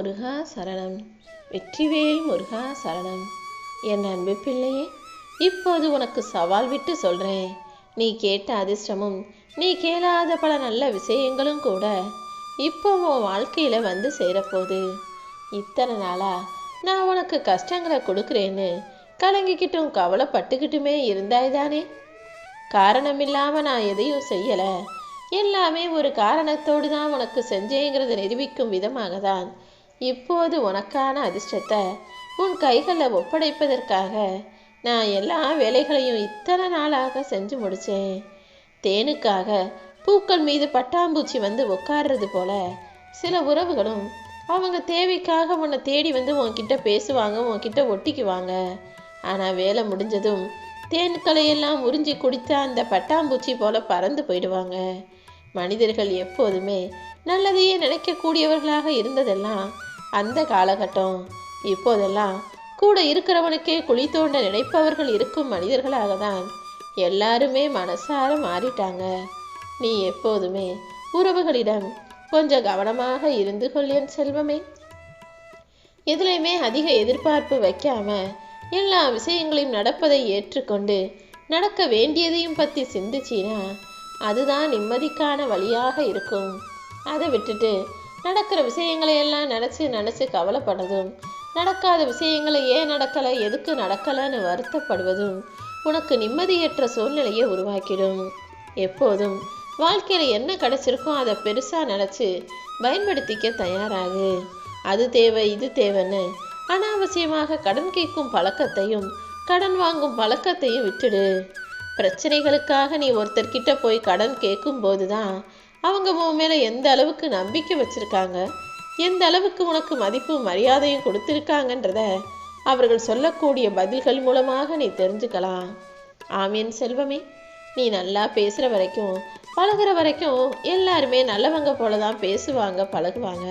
முருகா சரணம். வெற்றிவேல் முருகா சரணம். என் அன்பு பிள்ளையே இப்போது உனக்கு சவால் விட்டு சொல்கிறேன் நீ கேட்ட அதிர்ஷ்டமும் நீ கேளாத பல நல்ல விஷயங்களும் கூட இப்போ உன் வாழ்க்கையில் வந்து சேரப்போகுது. இத்தனை நாளா நான் உனக்கு கஷ்டங்களை கொடுக்குறேன்னு கலங்கிக்கிட்டும் கவலைப்பட்டுக்கிட்டுமே இருந்தாய்தானே? காரணம் இல்லாமல் நான் எதையும் செய்யலை. எல்லாமே ஒரு காரணத்தோடு தான் உனக்கு செஞ்சேங்கிறத நிரூபிக்கும் விதமாக தான் இப்போது உனக்கான அதிர்ஷ்டத்தை உன் கைகளில் ஒப்படைப்பதற்காக நான் எல்லா வேலைகளையும் இத்தனை நாளாக செஞ்சு முடித்தேன் தேனுக்காக பூக்கள் மீது பட்டாம்பூச்சி வந்து உட்கார்றது போல சில உறவுகளும் அவங்க தேவைக்காக உன்னை தேடி வந்து உன்கிட்ட பேசுவாங்க உன்கிட்ட ஒட்டிக்குவாங்க. ஆனால் வேலை முடிஞ்சதும் தேன்களையெல்லாம் உறிஞ்சி குடித்த அந்த பட்டாம்பூச்சி போல பறந்து போயிடுவாங்க. மனிதர்கள் எப்போதுமே நல்லதையே நினைக்கக்கூடியவர்களாக இருந்ததெல்லாம் அந்த காலகட்டம். இப்போதெல்லாம் கூட இருக்கிறவனுக்கே குழி தோண்ட நினைப்பவர்கள் இருக்கும் மனிதர்களாக தான் எல்லாருமே மனசார மாறிட்டாங்க. நீ எப்போதுமே உறவுகளிடம் கொஞ்சம் கவனமாக இருந்து கொள் என் செல்வமே. எதுலையுமே அதிக எதிர்பார்ப்பு வைக்காம எல்லா விஷயங்களையும் நடப்பதை ஏற்றுக்கொண்டு நடக்க வேண்டியதையும் பற்றி சிந்திச்சினா அதுதான் நிம்மதிக்கான வழியாக இருக்கும். அதை விட்டுட்டு நடக்கிற விஷயங்களை எல்லாம் நினச்சி நினச்சி கவலைப்படுறதும் நடக்காத விஷயங்களை ஏன் நடக்கலை? எதுக்கு நடக்கலைன்னு வருத்தப்படுவதும் உனக்கு நிம்மதியற்ற சூழ்நிலையை உருவாக்கிடும். எப்போதும் வாழ்க்கையில் என்ன கிடைச்சிருக்கோ அதை பெருசாக நினச்சி பயன்படுத்திக்க தயாராகு. அது தேவை இது தேவைன்னு அனாவசியமாக கடன் கேட்கும் பழக்கத்தையும் கடன் வாங்கும் பழக்கத்தையும் விட்டுடு. பிரச்சனைகளுக்காக நீ ஒருத்தர்கிட்ட போய் கடன் கேட்கும்போது தான் அவங்க உன் மேலே எந்த அளவுக்கு நம்பிக்கை வச்சுருக்காங்க எந்த அளவுக்கு உனக்கு மதிப்பும் மரியாதையும் கொடுத்துருக்காங்கன்றத அவர்கள் சொல்லக்கூடிய பதில்கள் மூலமாக நீ தெரிஞ்சுக்கலாம். ஆமீன் செல்வமே. நீ நல்லா பேசுகிற வரைக்கும் பழகுற வரைக்கும் எல்லாருமே நல்லவங்க போல தான் பேசுவாங்க பழகுவாங்க.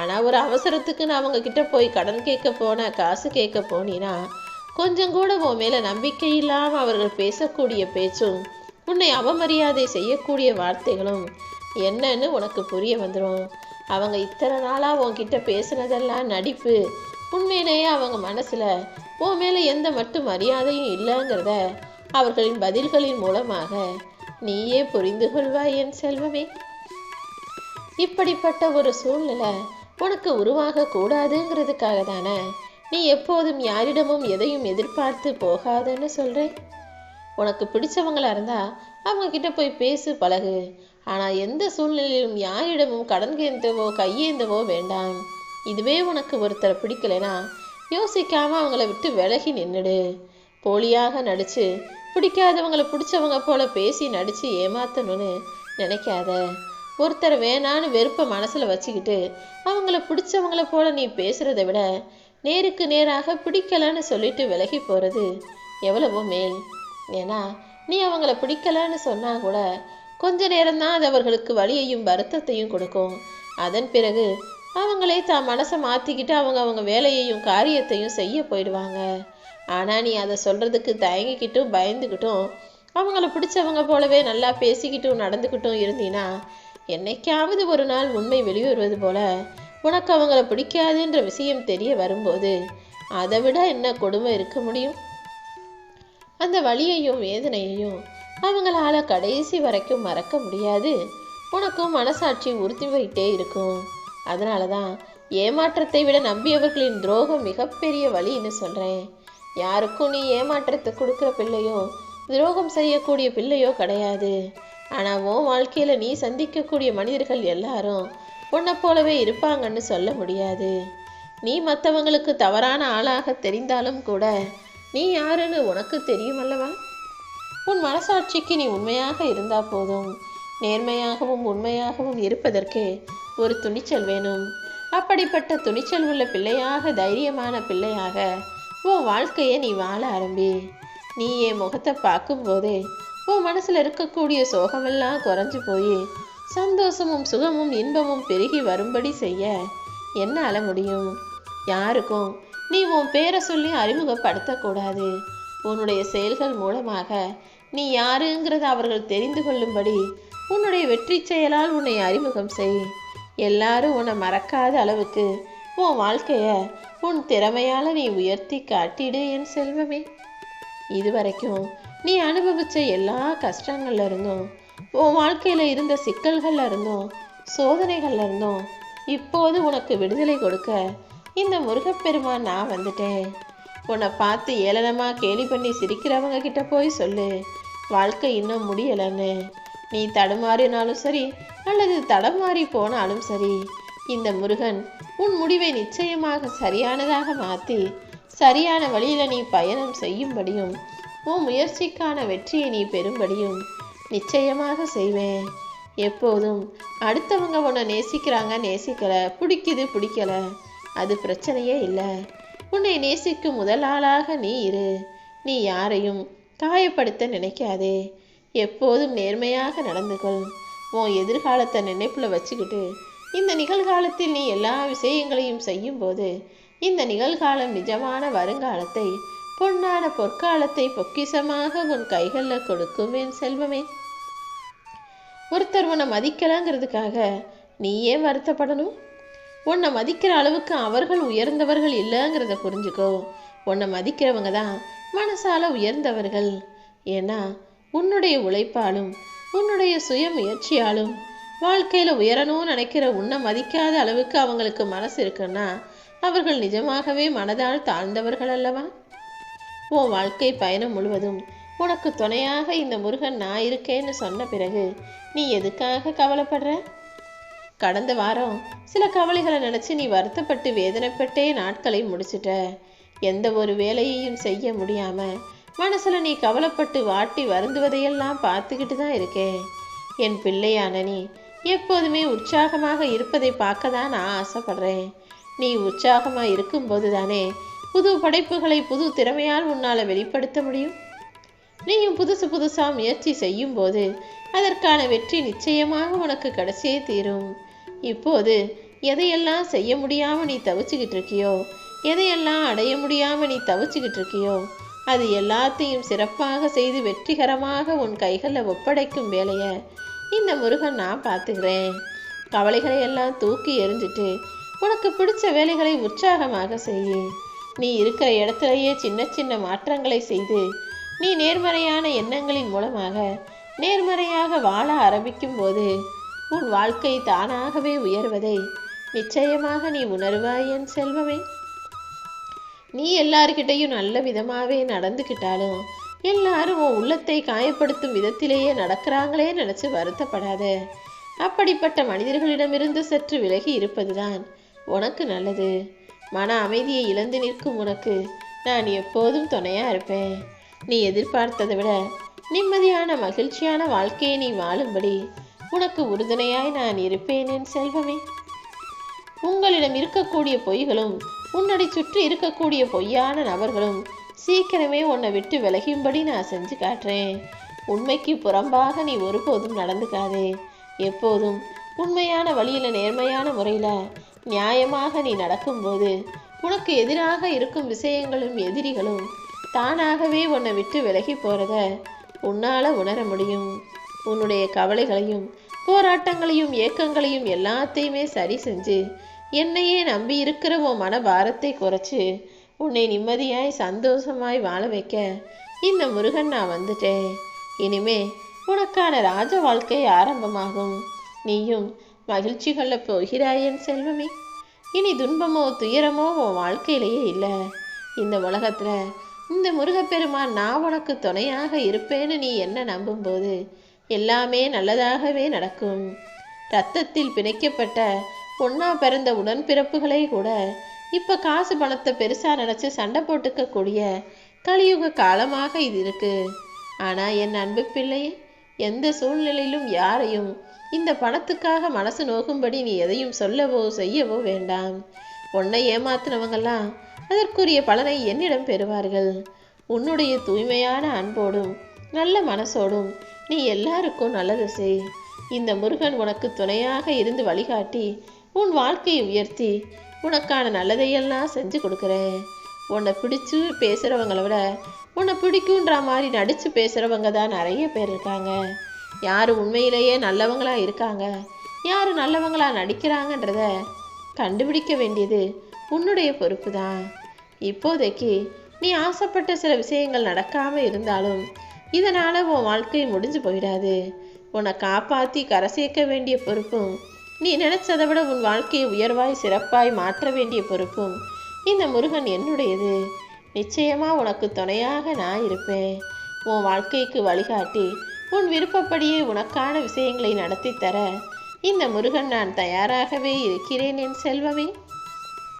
ஆனால் ஒரு அவசரத்துக்கு நான் அவங்க கிட்ட போய் கடன் கேட்க போன காசு கேட்க போனீன்னா கொஞ்சம் கூட உன் மேலே நம்பிக்கை இல்லாமல் அவர்கள் பேசக்கூடிய பேச்சும் உன்னை அவமரியாதை செய்யக்கூடிய வார்த்தைகளும் என்னன்னு உனக்கு புரிய வந்துடும் அவங்க இத்தனை நாளாக உன்கிட்ட பேசுனதெல்லாம் நடிப்பு. உண்மையிலேயே அவங்க மனசில் உன் மேலே எந்த மட்டும் மரியாதையும் இல்லைங்கிறத அவர்களின் பதில்களின் மூலமாக நீயே புரிந்து கொள்வாய் என் செல்வமே. இப்படிப்பட்ட ஒரு சூழ்நிலை உனக்கு உருவாக கூடாதுங்கிறதுக்காக தானே நீ எப்போதும் யாரிடமும் எதையும் எதிர்பார்த்து போகாதன்னு சொல்கிறேன் உனக்கு பிடிச்சவங்களா இருந்தா அவங்க கிட்ட போய் பேசு பழகு. ஆனால் எந்த சூழ்நிலையிலும் யாரிடமும் கடன் கேந்தவோ கையேந்தவோ வேண்டாம். இதுவே உனக்கு ஒருத்தரை பிடிக்கலைனா யோசிக்காமல் அவங்கள விட்டு விலகி நின்றுடு போலியாக நடித்து பிடிக்காதவங்களை பிடிச்சவங்க போல பேசி நடித்து ஏமாத்தணும்னு நினைக்காத. ஒருத்தர் வேணான்னு வெறுப்பை மனசில் வச்சுக்கிட்டு அவங்கள பிடிச்சவங்கள போல நீ பேசுகிறத விட நேருக்கு நேராக பிடிக்கலன்னு சொல்லிட்டு விலகி போகிறது எவ்வளவோ மேல். ஏன்னா நீ அவங்கள பிடிக்கலன்னு சொன்னால் கூட கொஞ்ச நேரம்தான் அது அவர்களுக்கு வலியையும் வருத்தத்தையும் கொடுக்கும். அதன் பிறகு அவங்களே தான் மனசை மாற்றிக்கிட்டு அவங்க அவங்க வேலையையும் காரியத்தையும் செய்ய போயிடுவாங்க. ஆனால் நீ அதை சொல்கிறதுக்கு தயங்கிக்கிட்டும் பயந்துக்கிட்டும் அவங்கள பிடிச்சவங்க போலவே நல்லா பேசிக்கிட்டும் நடந்துக்கிட்டும் இருந்தீன்னா என்னைக்காவது ஒரு நாள் உண்மை வெளிவருவது போல உனக்கு அவங்கள பிடிக்காதுன்ற விஷயம் தெரிய வரும்போது அதை விட என்ன கொடுமை இருக்க முடியும்? அந்த வலியையும் வேதனையையும் அவங்களால கடைசி வரைக்கும் மறக்க முடியாது. உனக்கும் மனசாட்சி உறுத்தி போயிட்டே இருக்கும். அதனால தான் ஏமாற்றத்தை விட நம்பியவர்களின் துரோகம் மிகப்பெரிய வழின்னு சொல்கிறேன் யாருக்கும் நீ ஏமாற்றத்தை கொடுக்குற பிள்ளையோ துரோகம் செய்யக்கூடிய பிள்ளையோ கிடையாது. ஆனால் உன் வாழ்க்கையில் நீ சந்திக்கக்கூடிய மனிதர்கள் எல்லாரும் உன்னை போலவே இருப்பாங்கன்னு சொல்ல முடியாது. நீ மற்றவங்களுக்கு தவறான ஆளாக தெரிந்தாலும் கூட நீ யாருன்னு உனக்கு தெரியும் அல்லவா? உன் மனசாட்சிக்கு நீ உண்மையாக இருந்தா போதும். நேர்மையாகவும் உண்மையாகவும் இருப்பதற்கே ஒரு துணிச்சல் வேணும். அப்படிப்பட்ட துணிச்சல் உள்ள பிள்ளையாக தைரியமான பிள்ளையாக உன் வாழ்க்கையை நீ வாழ ஆரம்பி. நீ என் முகத்தை பார்க்கும்போதே உன் மனசில் இருக்கக்கூடிய சோகமெல்லாம் குறைஞ்சு போய் சந்தோஷமும் சுகமும் இன்பமும் பெருகி வரும்படி செய்ய என்னால் முடியும்? யாருக்கும் நீ உன் பேரை சொல்லி அறிமுகப்படுத்தக்கூடாது. உன்னுடைய செயல்கள் மூலமாக நீ யாருங்கிறத அவர்கள் தெரிந்து கொள்ளும்படி உன்னுடைய வெற்றி செயலால் உன்னை அறிமுகம் செய். எல்லாரும் உன்னை மறக்காத அளவுக்கு உன் வாழ்க்கைய உன் திறமையால நீ உயர்த்தி காட்டிடு என் செல்வமே. இதுவரைக்கும் நீ அனுபவிச்ச எல்லா கஷ்டங்கள்ல இருந்தும் உன் வாழ்க்கையில இருந்த சிக்கல்கள்ல இருந்தும் சோதனைகள்ல இருந்தும் இப்போது உனக்கு விடுதலை கொடுக்க இந்த முருகப்பெருமான் நான் வந்துட்டேன். உன்னை பார்த்து ஏளனமாக கேலி பண்ணி சிரிக்கிறவங்க கிட்ட போய் சொல்லு. வாழ்க்கை இன்னும் முடியலைன்னு. நீ தடுமாறினாலும் சரி அல்லது தடமாறி போனாலும் சரி இந்த முருகன் உன் முடிவை நிச்சயமாக சரியானதாக மாற்றி சரியான வழியில் நீ பயணம் செய்யும்படியும் உன் முயற்சிக்கான வெற்றியை நீ பெறும்படியும் நிச்சயமாக செய்வேன். எப்போதும் அடுத்தவங்க உன்னை நேசிக்கிறாங்க நேசிக்கல பிடிக்குது பிடிக்கல அது பிரச்சனையே இல்லை. உன்னை நேசிக்கும் முதல் ஆளாக நீ இரு. நீ யாரையும் காயப்படுத்த நினைக்காதே. எப்போதும் நேர்மையாக நடந்து கொள் உன் எதிர்காலத்தை நினைப்புல வச்சுக்கிட்டு இந்த நிகழ்காலத்தில் நீ எல்லா விஷயங்களையும் செய்யும்போது இந்த நிகழ்காலம் நிஜமான வருங்காலத்தை பொன்னான பொற்காலத்தை பொக்கிஷமாக உன் கைகளில் கொடுக்கும் என் செல்வமே. ஒருத்தர் உன்னை மதிக்கலாங்கிறதுக்காக நீ ஏன் வருத்தப்படணும்? உன்னை மதிக்கிற அளவுக்கு அவர்கள் உயர்ந்தவர்கள் இல்லைங்கிறத புரிஞ்சுக்கோ. உன்னை மதிக்கிறவங்க தான் மனசால உயர்ந்தவர்கள். ஏன்னா உன்னுடைய உழைப்பாலும் உன்னுடைய சுய முயற்சியாலும் வாழ்க்கையில உயரணும்னு நினைக்கிற உன்னை மதிக்காத அளவுக்கு அவங்களுக்கு மனசு இருக்குன்னா அவர்கள் நிஜமாகவே மனதால் தாழ்ந்தவர்கள் அல்லவா? உன் வாழ்க்கை பயணம் முழுவதும் உனக்கு துணையாக இந்த முருகன் நான் இருக்கேன்னு சொன்ன பிறகு நீ எதுக்காக கவலைப்படுற? கடந்த வாரம் சில கவலைகளை நினைச்சு நீ வருத்தப்பட்டு வேதனைப்பட்டே நாட்களை முடிச்சிட்ட. எந்த ஒரு வேலையையும் செய்ய முடியாம மனசுல நீ கவலைப்பட்டு வாட்டி வருந்துவதையெல்லாம் பார்த்துக்கிட்டு தான் இருக்கேன் என் பிள்ளையான நீ எப்போதுமே உற்சாகமாக இருப்பதை பார்க்க தான் நான் ஆசைப்படுறேன். நீ உற்சாகமாக இருக்கும்போது தானே புது படைப்புகளை புது திறமையால் உன்னால் வெளிப்படுத்த முடியும்? நீயும் புதுசு புதுசாக முயற்சி செய்யும்போது அதற்கான வெற்றி நிச்சயமாக உனக்கு கடைசியே தீரும். இப்போது எதையெல்லாம் செய்ய முடியாமல் நீ தவிச்சுக்கிட்டு இருக்கியோ எதையெல்லாம் அடைய முடியாம நீ தவிச்சுக்கிட்டு இருக்கியோ அது எல்லாத்தையும் சிறப்பாக செய்து வெற்றிகரமாக உன் கைகளில் ஒப்படைக்கும் வேலையை இந்த முருகன் நான் பார்த்துக்கிறேன். கவலைகளை எல்லாம் தூக்கி எறிஞ்சிட்டு உனக்கு பிடிச்ச வேலைகளை உற்சாகமாக செய் நீ இருக்கிற இடத்துலயே சின்ன சின்ன மாற்றங்களை செய்து நீ நேர்மறையான எண்ணங்களின் மூலமாக நேர்மறையாக வாழ ஆரம்பிக்கும் போது உன் வாழ்க்கை தானாகவே உயர்வதை நிச்சயமாக நீ உணர்வாய் என் செல்வமே. நீ எல்லார்கிட்டையும் நல்ல விதமாகவே நடந்துக்கிட்டாலும் எல்லாரும் உன் உள்ளத்தை காயப்படுத்தும் விதத்திலேயே நடக்கிறாங்களே நினச்சி வருத்தப்படாத. அப்படிப்பட்ட மனிதர்களிடமிருந்து சற்று விலகி இருப்பதுதான் உனக்கு நல்லது. மன அமைதியை இழந்து நிற்கும் உனக்கு நான் எப்போதும் துணையாக இருப்பேன். நீ எதிர்பார்த்ததை விட நிம்மதியான மகிழ்ச்சியான வாழ்க்கையை நீ வாழும்படி உனக்கு உறுதுணையாய் நான் இருப்பேன் என் செல்வமே. உங்களிடம் இருக்கக்கூடிய பொய்களும் உன்னை சுற்றி இருக்கக்கூடிய பொய்யான நபர்களும் சீக்கிரமே உன்னை விட்டு விலகும்படி நான் செஞ்சு காட்டுறேன். உண்மைக்கு புறம்பாக நீ ஒருபோதும் நடந்துக்காதே. எப்போதும் உண்மையான வழியில் நேர்மையான முறையில் நியாயமாக நீ நடக்கும்போது உனக்கு எதிராக இருக்கும் விஷயங்களும் எதிரிகளும் தானாகவே உன்னை விட்டு விலகி போகிறத உன்னால் உணர முடியும். உன்னுடைய கவலைகளையும் போராட்டங்களையும் ஏக்கங்களையும் எல்லாத்தையுமே சரி செஞ்சு என்னையே நம்பி இருக்கிற உன் மன பாரத்தை குறைச்சி உன்னை நிம்மதியாய் சந்தோஷமாய் வாழ வைக்க இந்த முருகன் நான் வந்துட்டேன். இனிமே உனக்கான ராஜ வாழ்க்கை ஆரம்பமாகும். நீயும் மகிழ்ச்சி கொள்ள போகிறாய் என் செல்வமே. இனி துன்பமோ துயரமோ உன் வாழ்க்கையிலேயே இல்லை. இந்த உலகத்துல இந்த முருகப்பெருமான் நான் உனக்கு துணையாக இருப்பேன்னு நீ என்ன நம்பும்போது எல்லாமே நல்லதாகவே நடக்கும். ரத்தத்தில் பிணைக்கப்பட்ட பொண்ணா பிறந்த உடன்பிறப்புகளே கூட இப்ப காசு பணத்தை பெருசா நினைச்சு சண்டை போட்டுக்க கூடிய கலியுக காலமாக இது இருக்கு. ஆனா என் அன்பு பிள்ளை எந்த சூழ்நிலையிலும் யாரையும் இந்த பணத்துக்காக மனசு நோகும்படி நீ எதையும் சொல்லவோ செய்யவோ வேண்டாம். உன்னை ஏமாத்தினவங்கெல்லாம் அதற்குரிய பலனை என்னிடம் பெறுவார்கள். உன்னுடைய தூய்மையான அன்போடும் நல்ல மனசோடும் நீ எல்லாருக்கும் நல்லது செய். இந்த முருகன் உனக்கு துணையாக இருந்து வழிகாட்டி உன் வாழ்க்கையை உயர்த்தி உனக்கான நல்லதையெல்லாம் செஞ்சு கொடுக்குறேன். உன்னை பிடிச்சு பேசுகிறவங்கள விட உன்னை பிடிக்குன்ற மாதிரி நடித்து பேசுகிறவங்க தான் நிறைய பேர் இருக்காங்க. யார் உண்மையிலேயே நல்லவங்களா இருக்காங்க யார் நல்லவங்களா நடிக்கிறாங்கன்றத கண்டுபிடிக்க வேண்டியது உன்னுடைய பொறுப்பு தான். இப்போதைக்கு நீ ஆசைப்பட்ட சில விஷயங்கள் நடக்காமல் இருந்தாலும் இதனால் உன் வாழ்க்கை முடிஞ்சு போயிடாது. உன்னை காப்பாற்றி கரை சேர்க்க வேண்டிய பொறுப்பும் நீ நினைச்சதை விட உன் வாழ்க்கையை உயர்வாய் சிறப்பாய் மாற்ற வேண்டிய பொறுப்பும் இந்த முருகன் என்னுடையது. நிச்சயமா உனக்கு துணையாக நான் இருப்பேன். உன் வாழ்க்கைக்கு வழிகாட்டி உன் விருப்பப்படியே உனக்கான விஷயங்களை நடத்தி தர இந்த முருகன் நான் தயாராகவே இருக்கிறேன் என் செல்வமே.